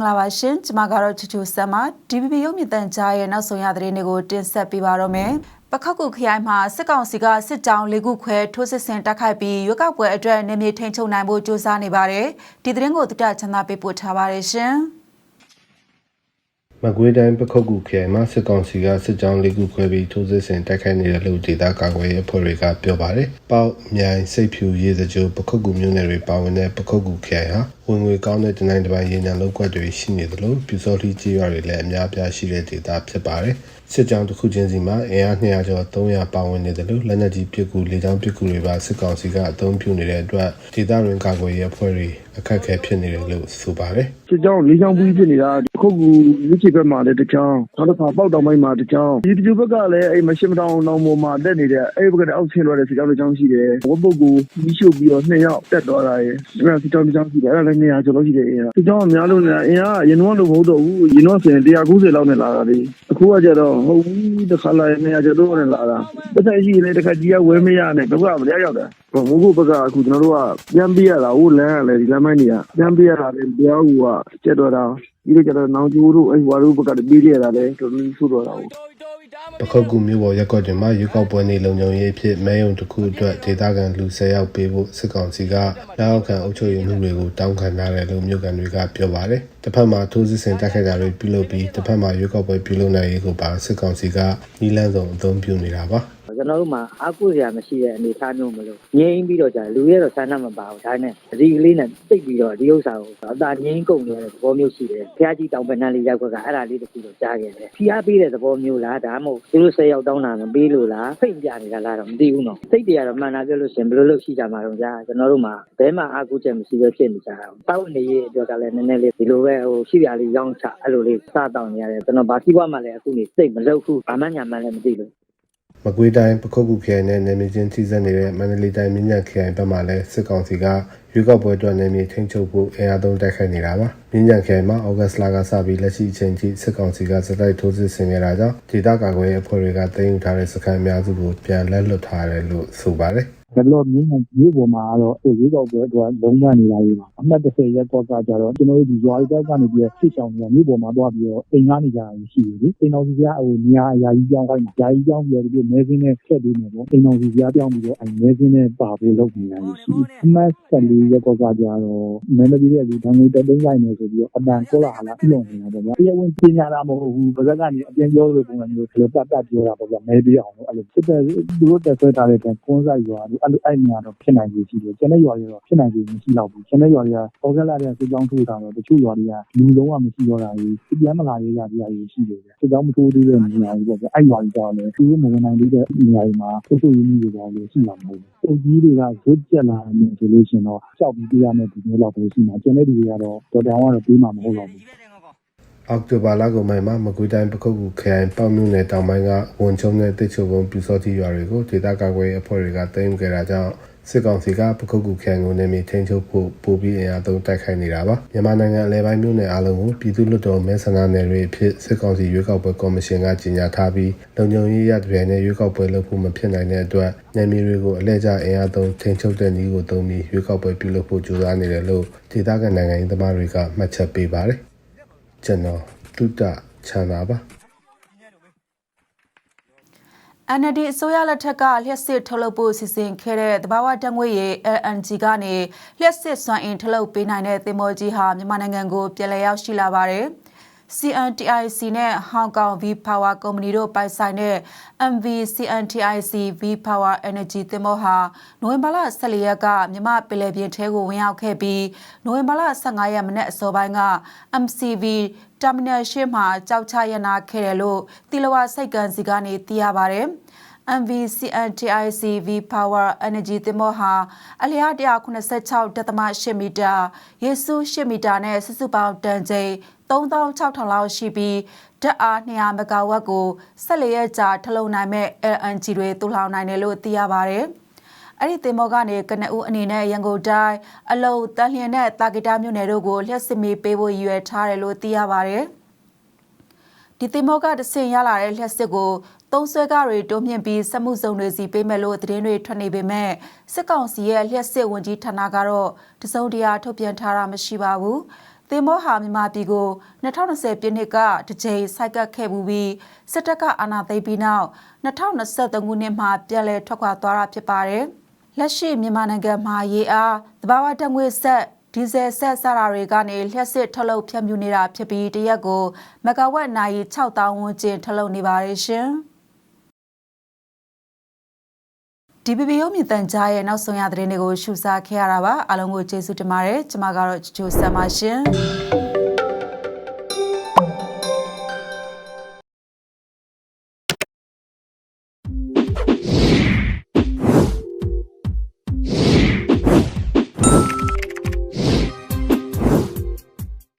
င်္ဂလာပါရှင်ကျွန်မကတော့ချူချူဆမ်မ DPP ရုပ်မြင့်တန်ကြားရဲ့နောက်ဆုံးရသတင်းတွေကိုတင်ဆက်ပေးပါတော့မယ်ပခောက်ကူခရိုင်မှာစစ်ကောင်စီကစစ်ကြောင်းလေးခုခွဲထိုးစစ်ဆင်တိုက်ခိုက်ပြီးရွေးကောက်ပွဲအတွက်နေမြေထိန်ချုပ်နိုင်ဖို့ကြိုးစားနေပါတယ်ဒီသတင်းကိုတတချမ်းသာပေးပို့ထားပါတယ်ရှင် မကွေးတိုင်းပခုတ်ကူခရိုင်မှာစစ်ကောင်စီကစစ်ကြောင်းလေးခုခွဲပြီးထိုးစစ်ဆင်တိုက်ခိုက်နေတယ်လို့ဒေသကာကွယ်ရေးအဖွဲ့တွေကပြောပါတယ်။ပေါ့မြိုင်စိတ်ဖြူရေးစကြိုပခုတ်ကူမြို့နယ်တွေပါဝင်တဲ့ပခုတ်ကူခရိုင်ဟာဝင်ငွေကောင်းတဲ့တနိုင်းတစ်ပိုင်းရေနံလောက်ကွက်တွေရှိနေသလိုပြူစောတိကြီးရွာတွေလည်းအများပြားရှိတဲ့ဒေသဖြစ်ပါတယ်။စစ်ကြောင်းတစ်ခုချင်းစီမှာအင်အား200ကျော်300ပါဝင်နေတယ်လို့လက်နက်ကြီးပစ်ကူလေကြောင်းပစ်ကူတွေပါစစ်ကောင်စီကအသုံးပြုနေတဲ့အတွက်ဒေသတွင်ကာကွယ်ရေးအဖွဲ့တွေအခက်အခဲဖြစ်နေတယ်လို့ဆိုပါတယ်။စစ်ကြောင်းလေးချောင်းပြီးဖြစ်နေတာ ခုတ်ကူမြစ်ချေဘက်မှာလည်းတစ်ချောင်းနောက်တစ်ခါပေါက်တောင်ပိုင်းမှာတစ်ချောင်းဒီဒီဘက်ကလည်းအဲ့မရှိမတောင်တောင်ပေါ်မှာတက်နေတဲ့အဲ့ဘက်ကလည်းအောက်ဆင်းသွားတဲ့စစ်ကြောင်းတစ်ချောင်းရှိတယ်ဝတ်ပုတ်ကိုပြီးရှုပ်ပြီးတော့နှစ်ယောက်တက်သွားတာရယ်ဒီမှာစစ်ကြောင်းတစ်ချောင်းရှိတယ်အဲ့ဒါလည်းနေရာကျော်လို့ရှိတယ်အင်းစစ်ကြောင်းအများလို့နေအင်းကရင်တော့လို့မဟုတ်တော့ဘူးရင်တော့ဆိုရင်190လောက်နဲ့လာတာလေအခုကကြတော့ဟုတ်ဘူးတစ်ခါလာရင်နေရာကျော်တော့နဲ့လာတာတစ်ခါရှိရင်လည်းတစ်ခါကြီးကဝဲမရနဲ့ဘက်ကမရရောက်တာဟို မိုးကုတ်ဘက်ကအခုကျွန်တော်တို့ကပြန်ပြရတာဟိုလမ်းကလည်းဒီလမ်းမိုင်းတွေကပြန်ပြရတာလေတရားဟိုကကျက်တော့တာဒီလိုကျတော့နောင်ကျိုးတို့အဲ့ဟွာတို့ဘက်ကတပေးရတာလေတော်တော်ဆိုးတော့တာဟုတ်ပခုတ်ကူမြို့ပေါ်ရက်ကွက်တွင်မှရွေးကောက်ပွဲနေလုံခြုံရေးအဖြစ်မဲယုံတစ်ခုအတွက်ဒေသခံလူ10ယောက်ပေးဖို့စစ်ကောင်စီကလက်အောက်ခံအုပ်ချုပ်ရေးမှုတွေကိုတောင်းခံထားတယ်လို့မြို့ကန်တွေကပြောပါတယ်။တစ်ဖက်မှာထိုးစစ်ဆင်တိုက်ခိုက်တာတွေပြုလုပ်ပြီးတစ်ဖက်မှာရွေးကောက်ပွဲပြုလုပ်နိုင်ရေးကိုပါစစ်ကောင်စီကနီးလန်းဆောင်အသုံးပြုနေတာပါ။ ကျွန်တော်တို့မှာအားကိုးစရာမရှိတဲ့အနေအထားမျိုးမလို့ငြိမ်းပြီးတော့ကြာလူရဲတော့ဆန္ဒမပါဘူးဒါနဲ့အဒီကလေးနဲ့တိတ်ပြီးတော့ဒီဥစ္စာကိုအသာငြိမ်းကုန်နေတဲ့သဘောမျိုးရှိတယ်ဖះကြီးတောင်ပန်းလေးရောက်ခွက်ကအဲ့ဒါလေးတစ်ခုတော့ကြားခဲ့တယ်ဖះပေးတဲ့သဘောမျိုးလားဒါမှမဟုတ်သူတို့၁၀ယောက်တောင်းတာမပေးလို့လားဖိတ်ပြနေတာလားတော့မသိဘူးနော်စိတ်တွေကတော့မှန်တာပြောလို့ရှင်ဘယ်လိုလုပ်ရှိကြမှာတော့ကြာကျွန်တော်တို့မှာဘဲမှာအားကိုးချက်မရှိပဲဖြစ်နေကြတာတောက်နေရေးအတွက်ကလည်းနည်းနည်းလေးဒီလိုပဲဟိုရှိပြလေးရောင်းချအဲ့လိုလေးစတောင်းနေရတယ်ကျွန်တော်ဘာစီးပွားမှလည်းအခုနေစိတ်မလုပ်ဘူးဘာမှညာမှလည်းမသိလို့ မကွေးတိုင်းပခုတ်ကူခရိုင်နဲ့နယ်မြေချင်းထိစပ်နေတဲ့မန္တလေးတိုင်းမြင်းညံခရိုင်ဘက်မှလည်းစစ်ကောင်စီကရွေးကောက်ပွဲအတွက်နယ်မြေထိန်းချုပ်ဖို့အင်အားသုံးတိုက်ခိုက်နေတာပါမြင်းညံခရိုင်မှာဩဂတ်လကစပြီးလက်ရှိအချိန်ထိစစ်ကောင်စီကစတိုက်ထိုးစစ်ဆင်နေတာကြောင့်ဒေသကာကွယ်ရေးအဖွဲ့တွေကတင်ယူထားတဲ့စခန်းအများစုကိုပြန်လက်လွတ်ထားတယ်လို့ဆိုပါတယ် ဘယ်လိုမျိုးမျိုးမျိုးပေါ်မှာတော့အဲ့ဒီတော့တော့လုံးဝနေတာကြီးပါအမှတ်30ရက်ကောကကြတော့ကျွန်တော်တို့ဒီရွာတွေဘက်ကနေပြီးဆစ်ဆောင်နေတာမျိုးပေါ်မှာတော့ပြီးတော့အိမ်ကနေကြရရှိတယ်လေအိမ်တော်စီကဟိုနေရာအရာကြီးကြောင်းခိုင်းတာယာကြီးကြောင်းပြီးတော့ဒီမဲစင်းနဲ့ဆက်ပြီးနေပေါ့အိမ်တော်စီကပြောင်းပြီးတော့အဲ့မဲစင်းနဲ့ပါဖို့လုပ်နေတာရှိအမှတ်14ရက်ကောကကြတော့မဲမပြီးတဲ့ဒီတန်ငွေတက်သိမ်းလိုက်နေဆိုပြီးတော့အတန်ကောလာဟာလာပြုံနေတာပေါ့ဗျာတရားဝင်ပြင်ညာတာမဟုတ်ဘူးဗဇက်ကနေအပြင်ပြောလို့ပုံစံမျိုးဒီလိုပတ်ပတ်ပြောတာပေါ့ဗျာမဲပြီးအောင်လို့အဲ့လိုစစ်တဲ့သူတို့တက်ဆွဲထားတဲ့ကွန်းဆိုင်ရွာအဲ့လိုအဲ့နေရာတော့ဖြစ်နိုင်ခြေရှိတယ်ကျန်တဲ့ရွာတွေတော့ဖြစ်နိုင်ခြေမရှိတော့ဘူးကျန်တဲ့ရွာတွေကပေါ်ကလာတဲ့စစ်ကြောင်းထိုးတာတော့တချို့ရွာတွေကလူလုံးဝမရှိတော့တာကြီးပြန်မလာရရပြရရှိတယ်စစ်ကြောင်းမထိုးသေးတဲ့နေရာတွေပေါ့ဗျအဲ့ရွာတွေကြောင့်လည်းသူတို့မဝင်နိုင်သေးတဲ့နေရာတွေမှာပုတ်ဆိုးရင်းတွေပေါ့လေရှိမှာမဟုတ်ဘူးပုံကြီးတွေကဇွတ်ကျက်လာနေဆိုလို့ရှင်တော့ကြောက်ပြီးပြရမယ့်ဒီမျိုးလောက်ပဲရှိမှာကျန်တဲ့လူတွေကတော့တော်တောင်ကတော့ပြေးမှာမဟုတ်တော့ဘူး အောက်တိုဘာလကုန်ပိုင်းမှာမကွေးတိုင်းပခုတ်ကူခရိုင်ပေါ့မြို့နယ်တောင်ပိုင်းကဝန်ချုံနဲ့တိတ်ချုံကုန်းပြူစောတိရွာတွေကိုဒေသကာကွယ်ရေးအဖွဲ့တွေကတင်ယူခဲ့တာကြောင့်စစ်ကောင်စီကပခုတ်ကူခရိုင်ကိုနေမီထိန်းချုပ်ဖို့ပိုပြီးအင်အားသုံးတိုက်ခိုက်နေတာပါမြန်မာနိုင်ငံအလဲပိုင်းမြို့နယ်အလုံးကိုပြည်သူ့လွှတ်တော်မဲဆန္ဒနယ်တွေအဖြစ်စစ်ကောင်စီရွေးကောက်ပွဲကော်မရှင်ကကြေညာထားပြီးလုံခြုံရေးရတဲ့နဲ့ရွေးကောက်ပွဲလုပ်ဖို့မဖြစ်နိုင်တဲ့အတွက်နယ်မြေတွေကိုအလဲကျအင်အားသုံးထိန်းချုပ်တဲ့နည်းကိုသုံးပြီးရွေးကောက်ပွဲပြုလုပ်ဖို့ကြိုးစားနေတယ်လို့ဒေသခံနိုင်ငံရေးသမားတွေကမှတ်ချက်ပေးပါတယ် ကျွန်တော်တုတ္တချန်တာပါ NLD အစိုးရလက်ထက်ကလျှက်စစ်ထုတ်လုပ်ဖို့စီစဉ်ခဲ့တဲ့တဘာဝတံငွေရ LNG ကနေလျှက်စစ်စွမ်းအင်ထုတ်လုပ်ပေးနိုင်တဲ့သင်္ဘောကြီးဟာမြန်မာနိုင်ငံကိုပြည်လည်ရောက်ရှိလာပါတယ်။ CNTIC နဲ့ဟောင်ကောင် V Power ကုမ္ပဏီတို့ပိုင်ဆိုင်တဲ့ MV CNTIC V Power Energy သင်္ဘောဟာနိုဝင်ဘာလ14ရက်ကမြမပင်လယ်ပြင်ထဲကိုဝင်ရောက်ခဲ့ပြီးနိုဝင်ဘာလ15ရက်မနေ့အစောပိုင်းက MCV Terminal ရှေ့မှာကြောက်ချရနာခဲ့တယ်လို့တီလဝစိတ်ကန်စီကနေသိရပါတယ်။ MVCNTIC V Power Energy သင်္ဘောဟာအလျား186.8မီတာရေစု8မီတာနဲ့စုစုပေါင်းတန်ချိန်3600လောက်ရှိပြီးဓာတ်အား200မဂါဝတ်ကို14ရက်ကြာထလုံနိုင်မဲ့ LNG တွေတူလောင်နိုင်တယ်လို့သိရပါတယ်။အဲ့ဒီသင်္ဘောကနေကနဦးအနေနဲ့ရန်ကုန်တိုင်းအလုံတန်လျင်နဲ့တာဂီတာမြို့နယ်တို့ကိုလျှက်စစ်မီပေးဖို့ရည်ရွယ်ထားတယ်လို့သိရပါတယ်။ ဒီသင်္ဘောကတဆင်ရလာတဲ့လျှက်စစ်ကိုသုံးဆွဲကားတွေတိုးမြင့်ပြီးစက်မှုစုံတွေစီပေးမယ်လို့သတင်းတွေထွက်နေပေမဲ့စစ်ကောင်စီရဲ့လျှက်စစ်ဝန်ကြီးဌာနကတော့တစုံတရာထုတ်ပြန်ထားတာမရှိပါဘူး။သင်္ဘောဟာမြန်မာပြည်ကို2020ပြည့်နှစ်ကတစ်ကြိမ်ဆိုက်ကပ်ခဲ့ပူပြီးစစ်တပ်ကအာဏာသိမ်းပြီးနောက်2023ခုနှစ်မှာပြန်လည်ထွက်ခွာသွားတာဖြစ်ပါတယ်။လက်ရှိမြန်မာနိုင်ငံမှာရေအားသဘာဝဓာတ်ငွေ့ဆက် ဒီဇယ်ဆက်စတာတွေကနေလျှက်စစ်ထုတ်လုပ်ဖြန့်ဖြူးနေတာဖြစ်ပြီးတရက်ကိုမဂါဝက်နိုင်6000ဝန်းကျင်ထုတ်လုပ်နေပါတယ်ရှင်။ DBBO မြင့်တန်ကြားရဲ့နောက်ဆုံးရသတင်းတွေကိုရှုစားခဲ့ရတာပါအားလုံးကိုကျေးဇူးတင်ပါတယ်ကျွန်မကတော့ချိုးဆမ်ပါရှင်